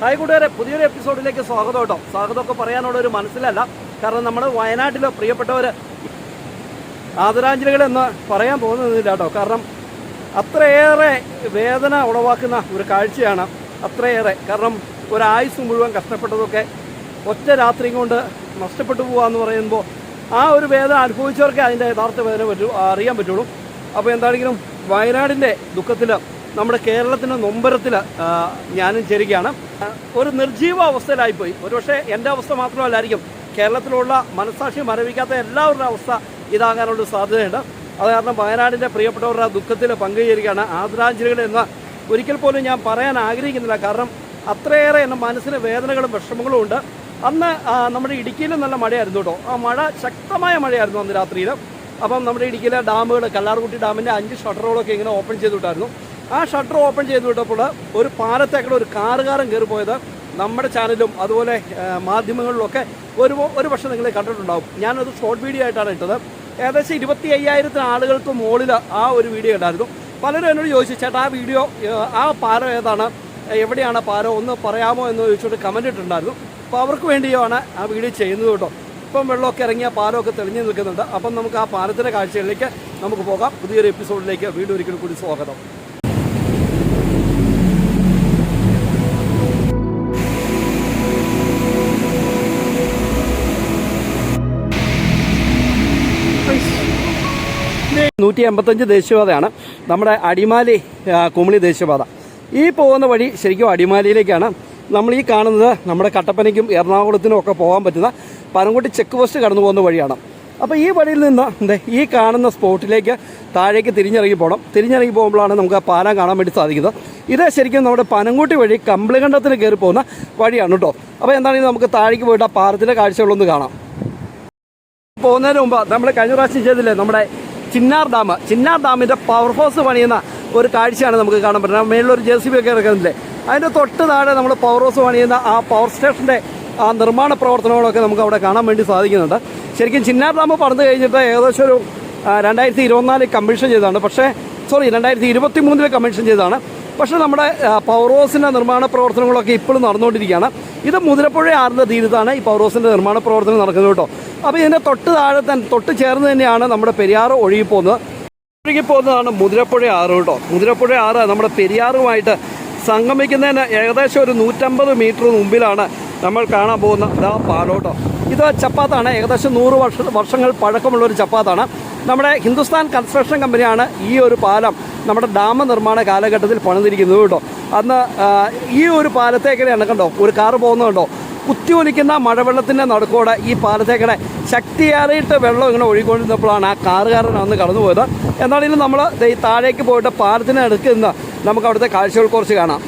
Hi കൂട്ടുകാരെ പുതിയൊരു എപ്പിസോഡിലേക്ക് സ്വാഗതം കേട്ടോ. സ്വാഗതമൊക്കെ പറയാനുള്ള ഒരു മനസ്സിലല്ല. കാരണം നമ്മൾ വയനാട്ടിലെ പ്രിയപ്പെട്ടവർ ആദരാഞ്ജലികൾ എന്ന് പറയാൻ പോകുന്നില്ല കേട്ടോ. കാരണം അത്രയേറെ വേദന ഉളവാക്കുന്ന ഒരു കാഴ്ചയാണ് അത്രയേറെ. കാരണം ഒരായുസ് മുഴുവൻ കഷ്ടപ്പെട്ടതൊക്കെ ഒറ്റ രാത്രി കൊണ്ട് നഷ്ടപ്പെട്ടു എന്ന് പറയുമ്പോൾ ആ ഒരു വേദന അനുഭവിച്ചവർക്കേ അതിന്റെ യഥാർത്ഥ വേദന പറ്റൂ അറിയാൻ പറ്റുള്ളൂ. അപ്പോൾ എന്താണെങ്കിലും വയനാടിന്റെ ദുഃഖത്തിൽ നമ്മുടെ കേരളത്തിന്റെ നൊമ്പരത്തിൽ ഞാനും ചേരുകയാണ്. ഒരു നിർജീവ അവസ്ഥയിലായിപ്പോയി. ഒരുപക്ഷെ എന്റെ അവസ്ഥ മാത്രമല്ലായിരിക്കും കേരളത്തിലുള്ള മനസ്സാക്ഷി മരവിക്കാത്ത എല്ലാവരുടെ അവസ്ഥ ഇതാകാനുള്ള സാധ്യതയുണ്ട്. അത് കാരണം വയനാടിന്റെ പ്രിയപ്പെട്ടവരുടെ ദുഃഖത്തിൽ പങ്കുചേരുകയാണ് ആദരാഞ്ജലികൾ എന്ന് ഒരിക്കൽ പോലും ഞാൻ പറയാൻ ആഗ്രഹിക്കുന്നില്ല. കാരണം അത്രയേറെ എന്റെ മനസ്സിന് വേദനകളും വിഷമങ്ങളും ഉണ്ട്. അന്ന് നമ്മുടെ ഇടുക്കിയിൽ നല്ല മഴയായിരുന്നു കേട്ടോ. ആ മഴ ശക്തമായ മഴയായിരുന്നു അന്ന് രാത്രിയിൽ. അപ്പം നമ്മുടെ ഇടുക്കിയിലെ ഡാമുകൾ കല്ലാർകുട്ടി ഡാമിന്റെ അഞ്ച് ഷട്ടറുകളൊക്കെ ഇങ്ങനെ ഓപ്പൺ ചെയ്ത് വിട്ടായിരുന്നു ആ ഷട്ടർ ഓപ്പൺ ചെയ്ത് വിട്ടപ്പോൾ ഒരു പാലത്തേക്കൂടെ ഒരു കാറുകാരൻ കയറി പോയത് നമ്മുടെ ചാനലും അതുപോലെ മാധ്യമങ്ങളിലൊക്കെ ഒരു ഒരു പക്ഷേ നിങ്ങൾ കണ്ടിട്ടുണ്ടാവും. ഞാനത് ഷോർട്ട് വീഡിയോ ആയിട്ടാണ് ഇട്ടത്. ഏകദേശം ഇരുപത്തി അയ്യായിരത്തിന് ആളുകൾക്ക് മുകളിൽ ആ ഒരു വീഡിയോ ഉണ്ടായിരുന്നു. പലരും എന്നോട് ചോദിച്ചു ചേട്ടാ ആ വീഡിയോ ആ പാലം ഏതാണ്? എവിടെയാണ് പാലം? ഒന്ന് പറയാമോ? എന്ന് ചോദിച്ചുകൊണ്ട് കമന്റ് ഇട്ടിട്ടുണ്ടായിരുന്നു. അപ്പോൾ അവർക്ക് വേണ്ടിയാണ് ആ വീഡിയോ ചെയ്യുന്നത് കേട്ടോ. ഇപ്പം വെള്ളമൊക്കെ ഇറങ്ങിയ പാലമൊക്കെ തെളിഞ്ഞു നിൽക്കുന്നുണ്ട്. അപ്പം നമുക്ക് ആ പാലത്തിന്റെ കാഴ്ചകളിലേക്ക് നമുക്ക് പോകാം. പുതിയൊരു എപ്പിസോഡിലേക്ക് വീണ്ടും ഒരിക്കൽ കൂടി സ്വാഗതം. നൂറ്റി എൺപത്തഞ്ച് ദേശീയപാതയാണ് നമ്മുടെ അടിമാലി കുമിളി ദേശീയപാത. ഈ പോകുന്ന വഴി ശരിക്കും അടിമാലിയിലേക്കാണ് നമ്മൾ ഈ കാണുന്നത്. നമ്മുടെ കട്ടപ്പനയ്ക്കും എറണാകുളത്തിനും ഒക്കെ പോകാൻ പറ്റുന്ന പനംകുട്ടി ചെക്ക് പോസ്റ്റ് കടന്നു പോകുന്ന വഴിയാണ്. അപ്പോൾ ഈ വഴിയിൽ നിന്ന് ദേ ഈ കാണുന്ന സ്പോട്ടിലേക്ക് താഴേക്ക് തിരിഞ്ഞിറങ്ങി പോകണം തിരിഞ്ഞിറങ്ങി പോകുമ്പോഴാണ് നമുക്ക് ആ പാലം കാണാൻ വേണ്ടി സാധിക്കുന്നത്. ഇത് ശരിക്കും നമ്മുടെ പനംകുട്ടി വഴി കമ്പിളികണ്ഠത്തിന് കയറി പോകുന്ന വഴിയാണ് കേട്ടോ. അപ്പോൾ എന്താണെങ്കിലും നമുക്ക് താഴേക്ക് പോയിട്ട് ആ പാലത്തിന്റെ കാഴ്ചകളൊന്ന് കാണാം. പോകുന്നതിന് മുമ്പ് നമ്മൾ കഴിഞ്ഞ പ്രാവശ്യം ചെയ്തില്ലേ നമ്മുടെ ചിന്നാർ ഡാം. ചിന്നാർ ഡാമിന്റെ പവർ ഹൗസ് പണിയുന്ന ഒരു കാഴ്ചയാണ് നമുക്ക് കാണാൻ പറ്റുന്നത്. മേളിലൊരു ജെ സി ബി ഒക്കെ ഇറക്കുന്നില്ലേ അതിന്റെ തൊട്ട് താഴെ നമ്മൾ പവർ ഹൗസ് പണിയുന്ന ആ പവർ സ്റ്റേഷന്റെ ആ നിർമ്മാണ പ്രവർത്തനങ്ങളൊക്കെ നമുക്ക് അവിടെ കാണാൻ വേണ്ടി സാധിക്കുന്നുണ്ട്. ശരിക്കും ചിന്നാർ ഡാം പണിത് കഴിഞ്ഞിട്ട് ഏകദേശം ഒരു രണ്ടായിരത്തി ഇരുപത്തിനാല് കമ്മീഷൻ ചെയ്തതാണ്. പക്ഷേ സോറി രണ്ടായിരത്തി ഇരുപത്തി മൂന്നിൽ കമ്മീഷൻ ചെയ്തതാണ്. പക്ഷേ നമ്മുടെ പവർ ഹൗസിന്റെ നിർമ്മാണ പ്രവർത്തനങ്ങളൊക്കെ ഇപ്പോഴും നടന്നുകൊണ്ടിരിക്കുകയാണ്. ഇത് മുതിരപ്പുഴ ആറിന്റെ തീരത്താണ് ഈ പവർ ഹൗസിന്റെ നിർമ്മാണ പ്രവർത്തനം നടക്കുന്നത് കേട്ടോ. അപ്പോൾ ഇതിന്റെ തൊട്ട് താഴെ തന്നെ തൊട്ട് ചേർന്ന് തന്നെയാണ് നമ്മുടെ പെരിയാർ ഒഴുകി പോകുന്നത്. ഒഴുകി പോകുന്നതാണ് മുതിരപ്പുഴ ആറ് കേട്ടോ. മുതിരപ്പുഴ ആറ് നമ്മുടെ പെരിയാറുമായിട്ട് സംഗമിക്കുന്നതിന് ഏകദേശം ഒരു നൂറ്റമ്പത് മീറ്റർ മുമ്പിലാണ് നമ്മൾ കാണാൻ പോകുന്ന ഇതാ പാലോട്ടോ ഇത് ചപ്പാത്താണ്. ഏകദേശം നൂറ് വർഷ വർഷങ്ങൾ പഴക്കമുള്ള ഒരു ചപ്പാത്താണ്. നമ്മുടെ ഹിന്ദുസ്ഥാൻ കൺസ്ട്രക്ഷൻ കമ്പനിയാണ് ഈ ഒരു പാലം നമ്മുടെ ഡാം നിർമ്മാണ കാലഘട്ടത്തിൽ പണിതിരിക്കുന്നത് കേട്ടോ. അന്ന് ഈ ഒരു പാലത്തേക്കിടെ കണ്ടോ ഒരു കാറ് പോകുന്നത് കണ്ടോ? കുത്തിയൊലിക്കുന്ന മഴവെള്ളത്തിന്റെ നടുക്കോടെ ഈ പാലത്തേക്കടെ ശക്തിയേറിയിട്ട് വെള്ളം ഇങ്ങനെ ഒഴുകിക്കൊണ്ടിരുന്നപ്പോഴാണ് ആ കാറുകാരൻ അന്ന് കടന്നുപോയത്. എന്നാണെങ്കിലും നമ്മൾ ഈ താഴേക്ക് പോയിട്ട് പാലത്തിന് അടുക്ക് നിന്ന് നമുക്ക് അവിടുത്തെ കാഴ്ചകൾ കുറച്ച് കാണാം.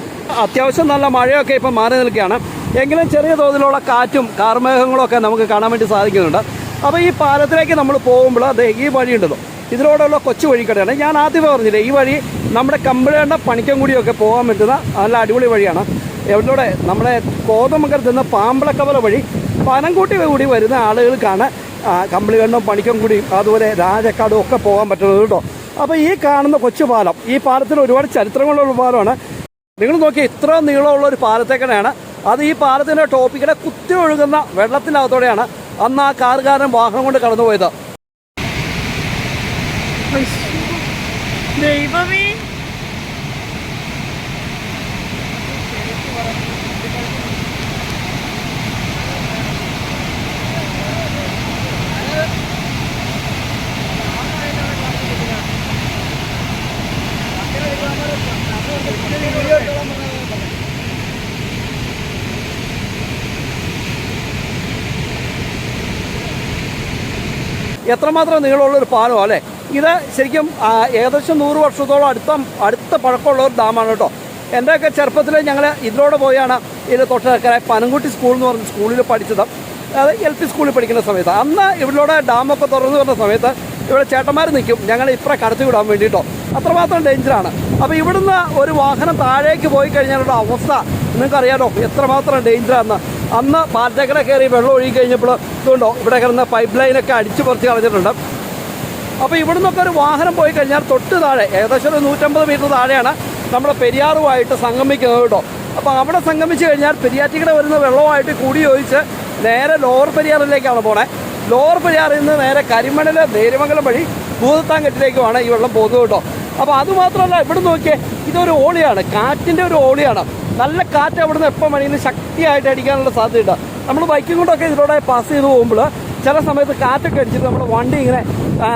അത്യാവശ്യം നല്ല മഴയൊക്കെ ഇപ്പം മാറി നിൽക്കുകയാണ്. എങ്കിലും ചെറിയ തോതിലുള്ള കാറ്റും കാർമേഘങ്ങളൊക്കെ നമുക്ക് കാണാൻ വേണ്ടി സാധിക്കുന്നുണ്ട്. അപ്പോൾ ഈ പാലത്തിലേക്ക് നമ്മൾ പോകുമ്പോൾ അതെ ഈ വഴിയുണ്ടല്ലോ. ഇതിലൂടെയുള്ള കൊച്ചു വഴിക്കടയാണ്. ഞാൻ ആദ്യമേ പറഞ്ഞില്ലേ ഈ വഴി നമ്മുടെ കമ്പിളേണ്ട പണിക്കൻകുടിയൊക്കെ പോകാൻ പറ്റുന്ന നല്ല അടിപൊളി വഴിയാണ്. എവിടെയൂടെ നമ്മുടെ കോതമംഗലത്ത് നിന്ന് പാമ്പളക്കവല വഴി പനംകൂട്ടി കൂടി വരുന്ന ആളുകൾക്കാണ് കമ്പിളികണ്ണും പണിക്കം പണിക്കൻകുടിയും അതുപോലെ രാജക്കാടും ഒക്കെ പോകാൻ പറ്റുന്നത് കേട്ടോ. അപ്പോൾ ഈ കാണുന്ന കൊച്ചു പാലം ഈ പാലത്തിന് ഒരുപാട് ചരിത്രങ്ങളുള്ള പാലമാണ്. നിങ്ങൾ നോക്കി ഇത്ര നീളമുള്ള ഒരു പാലത്തേക്കനെയാണ് അത് ഈ പാലത്തിന്റെ ടോപ്പിക്കിടെ കുത്തി ഒഴുകുന്ന വെള്ളത്തിനകത്തോടെയാണ് അന്ന് ആ കാറുകാരൻ വാഹനം കൊണ്ട് കടന്നുപോയത്. ദൈവമേ എത്രമാത്രം നീളമുള്ള ഒരു പാലം അല്ലേ? ഇത് ശരിക്കും ഏകദേശം നൂറ് വർഷത്തോളം അടുത്ത അടുത്ത പഴക്കമുള്ള ഒരു ഡാമാണ് കേട്ടോ. എന്റെയൊക്കെ ചെറുപ്പത്തിൽ ഞങ്ങൾ ഇതിലൂടെ പോയാണ് ഇത് തൊട്ടക്കര പനംകുട്ടി സ്കൂൾ എന്ന് പറഞ്ഞ സ്കൂളിൽ പഠിച്ചത്. അത് എൽ പി സ്കൂളിൽ പഠിക്കുന്ന സമയത്ത്. അന്ന് ഇവിടെ ഡാമൊക്കെ തുറന്നു വരുന്ന സമയത്ത് ഇവിടെ ചേട്ടന്മാർ നിൽക്കും. ഞങ്ങൾ ഇപ്പറ കടത്തി വിടാൻ വേണ്ടിയിട്ടോ അത്രമാത്രം ഡേഞ്ചറാണ് അപ്പോൾ ഇവിടുന്ന് ഒരു വാഹനം താഴേക്ക് പോയി കഴിഞ്ഞാലുള്ള അവസ്ഥ നിങ്ങൾക്കറിയാലോ എത്രമാത്രം ഡേഞ്ചറാന്ന് അന്ന് പാറ്റക്കട കയറി വെള്ളം ഒഴുകി കഴിഞ്ഞപ്പോൾ ഇതുകൊണ്ടോ ഇവിടെ കിടന്ന പൈപ്പ് ലൈനൊക്കെ അടിച്ചു പറിച്ച് കളഞ്ഞിട്ടുണ്ട്. അപ്പോൾ ഇവിടുന്നൊക്കെ ഒരു വാഹനം പോയി കഴിഞ്ഞാൽ തൊട്ട് താഴെ ഏകദേശം ഒരു നൂറ്റമ്പത് മീറ്റർ താഴെയാണ് നമ്മുടെ പെരിയാറുമായിട്ട് സംഗമിക്കുന്നത് കേട്ടോ. അപ്പോൾ അവിടെ സംഗമിച്ച് കഴിഞ്ഞാൽ പെരിയാറ്റിക്കട വരുന്ന വെള്ളവുമായിട്ട് കൂടി യോജിച്ച് നേരെ ലോവർ പെരിയാറിലേക്കാണ് പോണേ. ലോവർ പെരിയാറിൽ നിന്ന് നേരെ കരിമണൽ നേരുമംഗലം വഴി ഭൂതത്താങ്കെട്ടിലേക്കുമാണ് ഈ വെള്ളം പോകുന്നത് കേട്ടോ. അപ്പോൾ അതുമാത്രമല്ല ഇവിടെ നോക്കിയേ ഇതൊരു ഓളിയാണ് കാറ്റിന്റെ ഒരു ഓളിയാണ്. നല്ല കാറ്റ് അവിടുന്ന് എപ്പം വേണമെങ്കിലും ശക്തിയായിട്ട് അടിക്കാനുള്ള സാധ്യതയുണ്ട്. നമ്മൾ ബൈക്കും കൊണ്ടൊക്കെ ഇതിലൂടെ പാസ് ചെയ്ത് പോകുമ്പോൾ ചില സമയത്ത് കാറ്റൊക്കെ അടിച്ചിട്ട് നമ്മുടെ വണ്ടി ഇങ്ങനെ ആ,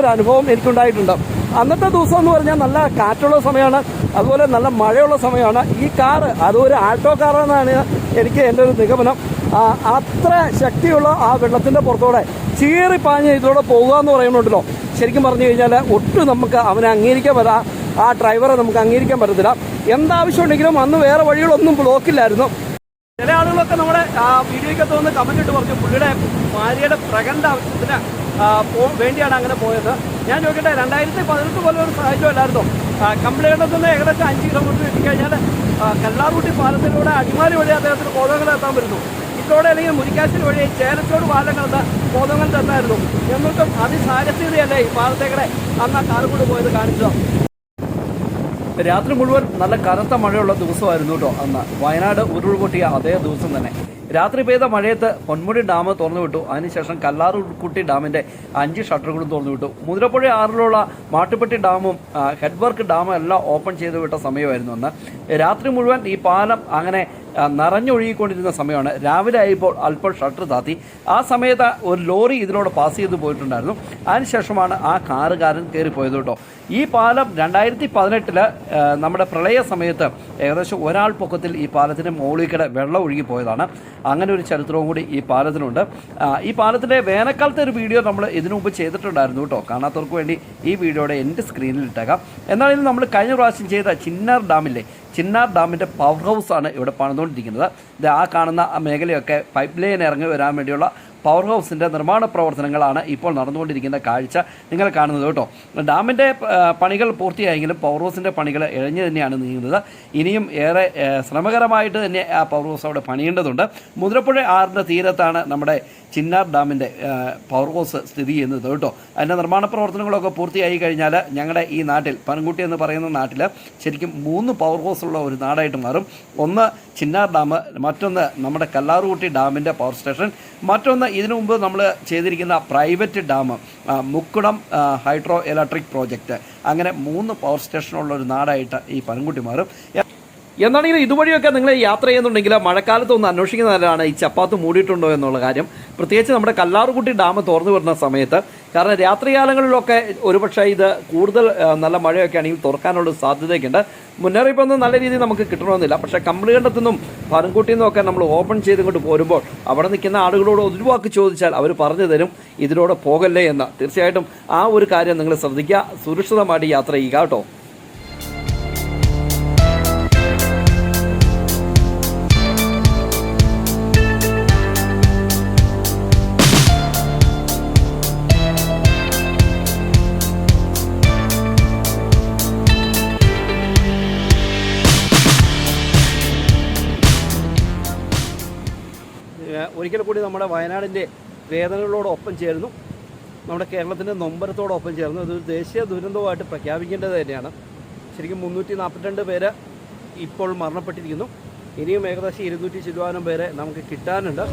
ഒരു അനുഭവം എനിക്കുണ്ടായിട്ടുണ്ട്. അന്നത്തെ ദിവസം എന്ന് പറഞ്ഞാൽ നല്ല കാറ്റുള്ള സമയമാണ് അതുപോലെ നല്ല മഴയുള്ള സമയമാണ്. ഈ കാറ് അതൊരു ആൾട്ടോ കാറാണെന്നാണ് എനിക്ക് എന്റെ ഒരു നിഗമനം. അത്ര ശക്തിയുള്ള ആ വെള്ളത്തിന്റെ പുറത്തൂടെ ചീറിപ്പാഞ്ഞ് ഇതിലൂടെ പോകുക എന്ന് പറയുന്നുണ്ടല്ലോ. ശരിക്കും പറഞ്ഞു കഴിഞ്ഞാൽ ഒട്ടും നമുക്ക് അവനെ അംഗീകരിക്കാൻ പറ്റാം ആ ഡ്രൈവറെ നമുക്ക് അംഗീകരിക്കാൻ പറ്റത്തില്ല. എന്താവശ്യം ഉണ്ടെങ്കിലും അന്ന് വേറെ വഴികളൊന്നും ബ്ലോക്കില്ലായിരുന്നു ചില ആളുകളൊക്കെ നമ്മുടെ വീഡിയോയ്ക്കകത്ത് വന്ന് കമന്റ് ഇട്ട് പറഞ്ഞു പുള്ളിയുടെ ഭാര്യയുടെ പ്രകണ്ട ആവശ്യത്തിന് വേണ്ടിയാണ് അങ്ങനെ പോയത്. ഞാൻ ചോദിക്കട്ടെ രണ്ടായിരത്തി പതിനെട്ട് പോലെ ഒരു സാഹചര്യം അല്ലായിരുന്നു? കമ്പിളികണ്ടത്ത് നിന്ന് ഏകദേശം അഞ്ച് കിലോമീറ്റർ എത്തിക്കഴിഞ്ഞാൽ കല്ലാർകുട്ടി പാലത്തിലൂടെ അടിമാലി വഴി അദ്ദേഹത്തിന് കോതകളെത്താൻ വരുന്നു ഇതിലൂടെ അല്ലെങ്കിൽ മുരിക്കാശ്ശേരി വഴി ചേലത്തോട് പാലം കടന്ന് കോതങ്ങൾ തന്നായിരുന്നു. എന്നിട്ടും അതിസാരസ്യതയല്ലേ ഈ പാലത്തേക്കടെ അന്ന് ആ കാറ് കൊണ്ട് പോയത് കാണിച്ചത്. രാത്രി മുഴുവൻ നല്ല കനത്ത മഴയുള്ള ദിവസമായിരുന്നു കേട്ടോ അന്ന്. വയനാട് ഉരുൾപൊട്ടിയ അതേ ദിവസം തന്നെ. രാത്രി പെയ്ത മഴയത്ത് പൊന്മുടി ഡാം തുറന്നു വിട്ടു. അതിനുശേഷം കല്ലാറുകുട്ടി ഡാമിന്റെ അഞ്ച് ഷട്ടറുകളും തുറന്നു വിട്ടു. മുതിരപ്പുഴ ആറിലുള്ള മാട്ടുപ്പെട്ടി ഡാമും ഹെഡ്വർക്ക് ഹെഡ് വർക്ക് ഡാമും എല്ലാം ഓപ്പൺ ചെയ്തു വിട്ട സമയമായിരുന്നു അന്ന്. രാത്രി മുഴുവൻ ഈ പാലം അങ്ങനെ നിറഞ്ഞൊഴുകിക്കൊണ്ടിരുന്ന സമയമാണ്. രാവിലെ ആയപ്പോൾ അല്പം ഷട്ടർ താത്തി. ആ സമയത്ത് ഒരു ലോറി ഇതിലൂടെ പാസ് ചെയ്ത് പോയിട്ടുണ്ടായിരുന്നു. അതിനുശേഷമാണ് ആ കാറുകാരൻ കയറിപ്പോയത് കേട്ടോ. ഈ പാലം രണ്ടായിരത്തി പതിനെട്ടിൽ നമ്മുടെ പ്രളയ സമയത്ത് ഏകദേശം ഒരാൾ പൊക്കത്തിൽ ഈ പാലത്തിന് മുകളിൽ വെള്ളം ഒഴുകിപ്പോയതാണ് അങ്ങനെ ഒരു ചരിത്രവും കൂടി ഈ പാലത്തിനുണ്ട്. ഈ പാലത്തിന്റെ വേനൽക്കാലത്തെ ഒരു വീഡിയോ നമ്മൾ ഇതിനു മുമ്പ് ചെയ്തിട്ടുണ്ടായിരുന്നു കേട്ടോ. കാണാത്തവർക്ക് വേണ്ടി ഈ വീഡിയോയുടെ എന്റെ സ്ക്രീനിൽ ഇട്ടേക്കാം. എന്നാലും നമ്മൾ കഴിഞ്ഞ പ്രാവശ്യം ചെയ്ത ചിന്നാർ ഡാമില്ലേ ചിന്നാർ ഡാമിന്റെ പവർ ഹൗസാണ് ഇവിടെ പണിതുകൊണ്ടിരിക്കുന്നത്. ഇത് ആ കാണുന്ന മേഖലയൊക്കെ പൈപ്പ് ലൈൻ ഇറങ്ങി വരാൻ വേണ്ടിയുള്ള പവർ ഹൗസിന്റെ നിർമ്മാണ പ്രവർത്തനങ്ങളാണ് ഇപ്പോൾ നടന്നുകൊണ്ടിരിക്കുന്ന കാഴ്ച നിങ്ങൾ കാണുന്നത് കേട്ടോ. ഡാമിന്റെ പണികൾ പൂർത്തിയായെങ്കിലും പവർ ഹൗസിന്റെ പണികൾ ഇഴഞ്ഞു തന്നെയാണ് നീങ്ങുന്നത്. ഇനിയും ഏറെ ശ്രമകരമായിട്ട് തന്നെ ആ പവർ ഹൗസ് അവിടെ പണിയേണ്ടതുണ്ട്. മുതിരപ്പുഴ ആറിന്റെ തീരത്താണ് നമ്മുടെ ചിന്നാർ ഡാമിന്റെ പവർ ഹൗസ് സ്ഥിതി ചെയ്യുന്നത് കേട്ടോ. അതിന്റെ നിർമ്മാണ പ്രവർത്തനങ്ങളൊക്കെ പൂർത്തിയായി കഴിഞ്ഞാൽ ഞങ്ങളുടെ ഈ നാട്ടിൽ പനംകുട്ടി എന്ന് പറയുന്ന നാട്ടിൽ ശരിക്കും മൂന്ന് പവർ ഹൗസ് ഉള്ള ഒരു നാടായിട്ട് മാറും. ഒന്ന് ചിന്നാർ ഡാം മറ്റൊന്ന് നമ്മുടെ കല്ലാറുകുട്ടി ഡാമിന്റെ പവർ സ്റ്റേഷൻ മറ്റൊന്ന് ഇതിനു മുമ്പ് നമ്മൾ ചെയ്തിരിക്കുന്ന private dam Mukkudam hydro electric project അങ്ങനെ മൂന്ന് പവർ സ്റ്റേഷനുള്ള ഒരു നാടായിട്ട് ഈ പനംകുട്ടി മാറും. എന്താണെങ്കിലും ഇതുവഴിയൊക്കെ നിങ്ങൾ യാത്ര ചെയ്യുന്നുണ്ടെങ്കിൽ മഴക്കാലത്ത് ഒന്ന് അന്വേഷിക്കുന്ന നല്ലതാണ് ഈ ചപ്പാത്ത് മൂടിയിട്ടുണ്ടോ എന്നുള്ള കാര്യം. പ്രത്യേകിച്ച് നമ്മുടെ കല്ലാറുകുട്ടി ഡാം തുറന്നു വരുന്ന സമയത്ത് കാരണം രാത്രികാലങ്ങളിലൊക്കെ ഒരുപക്ഷെ ഇത് കൂടുതൽ നല്ല മഴയൊക്കെ ആണെങ്കിൽ തുറക്കാനുള്ള സാധ്യതയൊക്കെ ഉണ്ട് മുന്നറിയിപ്പൊന്നും നല്ല രീതിയിൽ നമുക്ക് കിട്ടണമെന്നില്ല. പക്ഷേ കമ്പിളികണ്ടത്തു നിന്നും പനംകുട്ടിയിൽ നിന്നൊക്കെ നമ്മൾ ഓപ്പൺ ചെയ്തുകൊണ്ട് പോരുമ്പോൾ അവിടെ നിൽക്കുന്ന ആളുകളോട് ഒരു ചോദിച്ചാൽ അവർ പറഞ്ഞു തരും ഇതിലൂടെ പോകല്ലേ എന്ന്. തീർച്ചയായിട്ടും ആ ഒരു കാര്യം നിങ്ങൾ ശ്രദ്ധിക്കുക. സുരക്ഷിതമായിട്ട് യാത്ര ചെയ്യുക കേട്ടോ. ഒരിക്കൽ കൂടി നമ്മുടെ വയനാടിന്റെ വേദനകളോടൊപ്പം ചേർന്നു നമ്മുടെ കേരളത്തിന്റെ നൊമ്പരത്തോടൊപ്പം ചേർന്നു അതൊരു ദേശീയ ദുരന്തമായിട്ട് പ്രഖ്യാപിക്കേണ്ടത് തന്നെയാണ്. ശരിക്കും മുന്നൂറ്റി നാൽപ്പത്തിരണ്ട് പേര് ഇപ്പോൾ മരണപ്പെട്ടിരിക്കുന്നു. ഇനിയും ഏകദേശം ഇരുന്നൂറ്റി ചില്ലുവാനം പേരെ നമുക്ക് കിട്ടാനുണ്ട്.